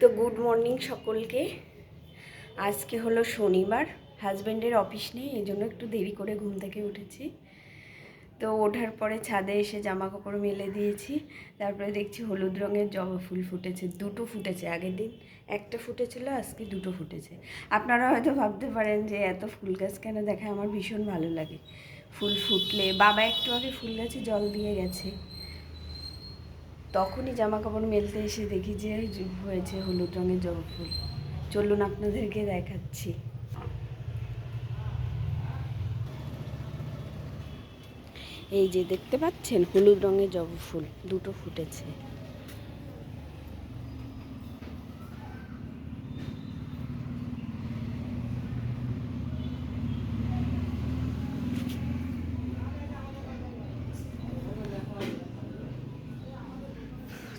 তো good morning সকলকে। আজকে হলো শনিবার হাজব্যান্ডের অফিস নেই, এই জন্য একটু দেরি করে ঘুম থেকে উঠেছি। তো ওঠার পরে ছাদে এসে জামা কাপড় মেলে দিয়েছি, তারপরে দেখছি হলুদ রঙের জবা ফুল ফুটেছে, দুটো ফুটেছে আগের দিন, একটা ফুটেছিল, আজকে দুটো ফুটেছে। আপনারা হয়তো ভাবতে পারেন যে এত ফুল গাছ কেন দেখায়, আমার ভীষণ ভালো লাগে। ফুল ফুটলে, বাবা একটু আগে ফুল গাছে জল দিয়ে গেছে। তখনই জামা কাপড় মেলতে এসে দেখি যে হয়েছে হলুদ রঙের জবা ফুল। চলুন আপনাদেরকে দেখাচ্ছি। এই যে দেখতে পাচ্ছেন? হলুদ রঙের জবা ফুল, দুটো ফুটেছে।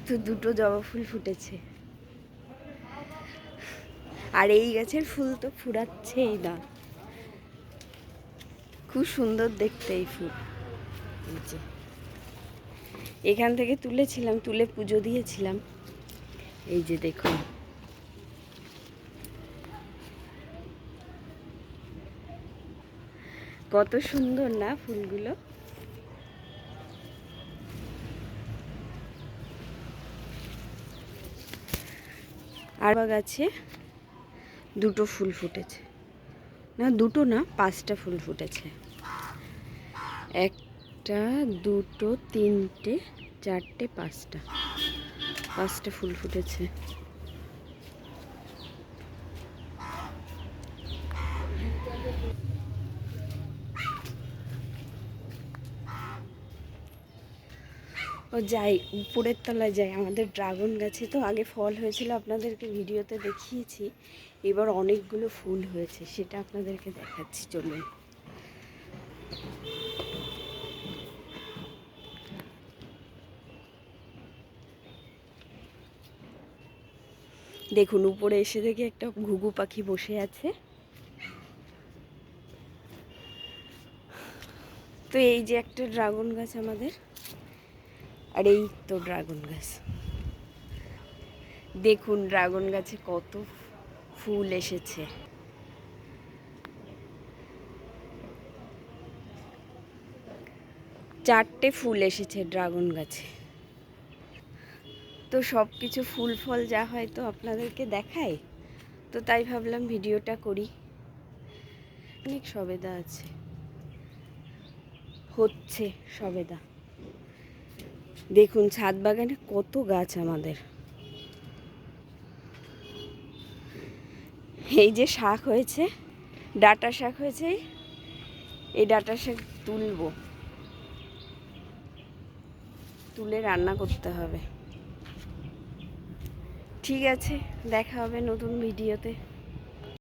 তো দুটো জবা ফুল ফুটেছে। আর এই গাছের ফুল তো ফুরাচ্ছেই না। খুব সুন্দর দেখতে এই ফুল। এখান থেকে তুলেছিলাম, তুলে পুজো দিয়েছিলাম। এই যে দেখুন। কত সুন্দর না ফুলগুলো? আর গাছে দুটো ফুল ফুটেছে। না, দুটো না, পাঁচটা ফুল ফুটেছে। একটা, দুটো, তিনটে, চারটে, পাঁচটা। পাঁচটা ফুল ফুটেছে। ও যাই, উপরের তলায় যাই, আমাদের ড্রাগন গাছে তো আগে ফল হয়েছিল, আপনাদেরকে ভিডিওতে দেখিয়েছি। এবার অনেকগুলো ফুল হয়েছে, সেটা আপনাদেরকে দেখাচ্ছি, চলুন। দেখুন, উপরে এসে দেখি একটা ঘুঘু পাখি বসে আছে। তো এই যে একটা ড্রাগন গাছ আমাদের। আর এই তো ড্রাগন গাছ। দেখুন ড্রাগন গাছে কত ফুল এসেছে। চারটে ফুল এসেছে ড্রাগন গাছে। তো সব কিছু ফুল ফল যা হয় তো আপনাদেরকে দেখায়। তো তাই ভাবলাম ভিডিওটা করি। অনেক সবেদা আছে। হচ্ছে সবেদা। দেখুন, ছাদ বাগানে কত গাছ আমাদের। এই যে শাক হয়েছে, ডাটা শাক হয়েছে, এই ডাটা শাক তুলবো। তুলে রান্না করতে হবে। ঠিক আছে, দেখা হবে নতুন ভিডিওতে।